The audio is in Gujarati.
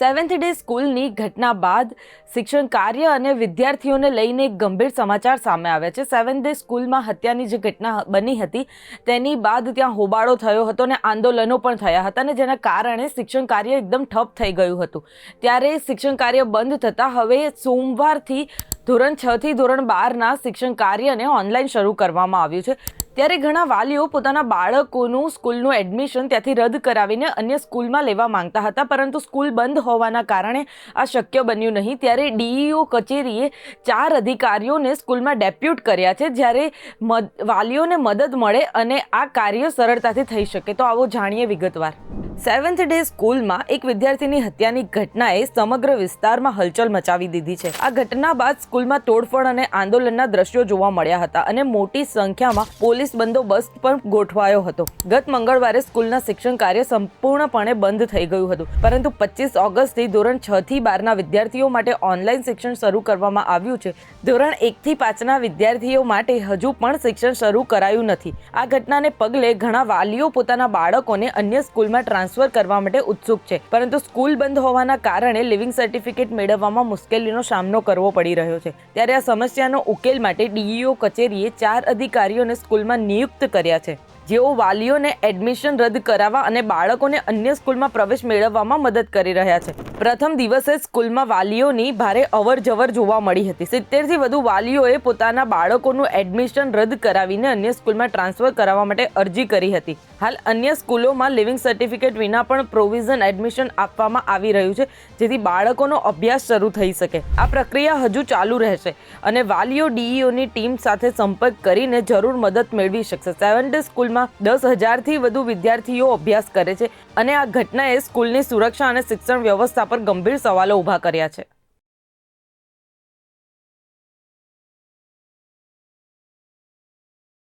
સેવન્થ ડે સ્કૂલની ઘટના બાદ શિક્ષણ કાર્ય અને વિદ્યાર્થીઓને લઈને એક ગંભીર સમાચાર સામે આવ્યા છે. સેવન્થ ડે સ્કૂલમાં હત્યાની જે ઘટના બની હતી, તેની બાદ ત્યાં હોબાળો થયો હતો અને આંદોલનો પણ થયા હતા અને જેના કારણે શિક્ષણ કાર્ય એકદમ ઠપ થઈ ગયું હતું. ત્યારે શિક્ષણ કાર્ય બંધ થતાં હવે સોમવારથી ધોરણ છથી ધોરણ બારના શિક્ષણ કાર્યને ઓનલાઈન શરૂ કરવામાં આવ્યું છે. ત્યારે ઘણા વાલીઓ પોતાના બાળકોનું સ્કૂલનું એડમિશન ત્યાંથી રદ કરાવીને અન્ય સ્કૂલમાં લેવા માંગતા હતા, પરંતુ સ્કૂલ બંધ હોવાના કારણે આ શક્ય બન્યું નહીં. ત્યારે ડીઈઓ કચેરીએ ચાર અધિકારીઓને સ્કૂલમાં ડેપ્યુટ કર્યા છે, જ્યારે વાલીઓને મદદ મળે અને આ કાર્ય સરળતાથી થઈ શકે. તો આવો જાણીએ વિગતવાર. સેવન્થ ડે સ્કૂલમાં એક વિદ્યાર્થીની હત્યાની ઘટનાએ સમગ્ર વિસ્તારમાં હલચલ મચાવી દીધી છે. આ ઘટના બાદ સ્કૂલમાં તોડફોડ અને આંદોલનના દ્રશ્યો જોવા મળ્યા હતા અને મોટી સંખ્યામાં પોલીસ બંદોબસ્ત પણ ગોઠવાયો હતો. ગત મંગળવારે સ્કૂલના શિક્ષણ કાર્ય સંપૂર્ણપણે બંધ થઈ ગયું હતું. પરંતુ પચીસ ઓગસ્ટથી ધોરણ છ થી બારના વિદ્યાર્થીઓ માટે ઓનલાઈન શિક્ષણ શરૂ કરવામાં આવ્યું છે. ધોરણ એકથી પાંચના વિદ્યાર્થીઓ માટે હજુ પણ શિક્ષણ શરૂ કરાયું નથી. આ ઘટનાને પગલે ઘણા વાલીઓ પોતાના બાળકોને અન્ય સ્કૂલમાં ટ્રાન્સફર કરવા માટે ઉત્સુક છે. પરંતુ સ્કૂલ બંધ હોવાના કારણે લિવિંગ સર્ટિફિકેટ મેળવવામાં મુશ્કેલીનો સામનો કરવો પડી રહ્યો છે. ત્યારે આ સમસ્યાનો ઉકેલ માટે ડીઈઓ કચેરીએ ચાર અધિકારીઓને સ્કૂલમાં નિયુક્ત કર્યા છે. જેઓ વાલીઓને એડમિશન રદ કરાવવા અને બાળકોને અન્ય સ્કૂલમાં પ્રવેશ મેળવવામાં મદદ કરી રહ્યા છે. પ્રથમ દિવસે સ્કૂલમાં વાલીઓની ભારે અવર જવર જોવા મળી હતી. સિત્તેરથી વધુ વાલીઓએ પોતાના બાળકોનું એડમિશન રદ કરાવીને અન્ય સ્કૂલમાં ટ્રાન્સફર કરાવવા માટે અરજી કરી હતી. હાલ અન્ય સ્કૂલોમાં લિવિંગ સર્ટિફિકેટ વિના પણ પ્રોવિઝન એડમિશન આપવામાં આવી રહ્યું છે, જેથી બાળકોનો અભ્યાસ શરૂ થઈ શકે. આ પ્રક્રિયા હજુ ચાલુ રહેશે અને વાલીઓ ડીઈઓની ટીમ સાથે સંપર્ક કરીને જરૂર મદદ મેળવી શકશે. સેવન ડે સ્કૂલમાં દસ હજારથી વધુ વિદ્યાર્થીઓ અભ્યાસ કરે છે અને આ ઘટનાએ સ્કૂલની સુરક્ષા અને શિક્ષણ વ્યવસ્થા પર ગંભીર સવાલો ઊભા કર્યા છે.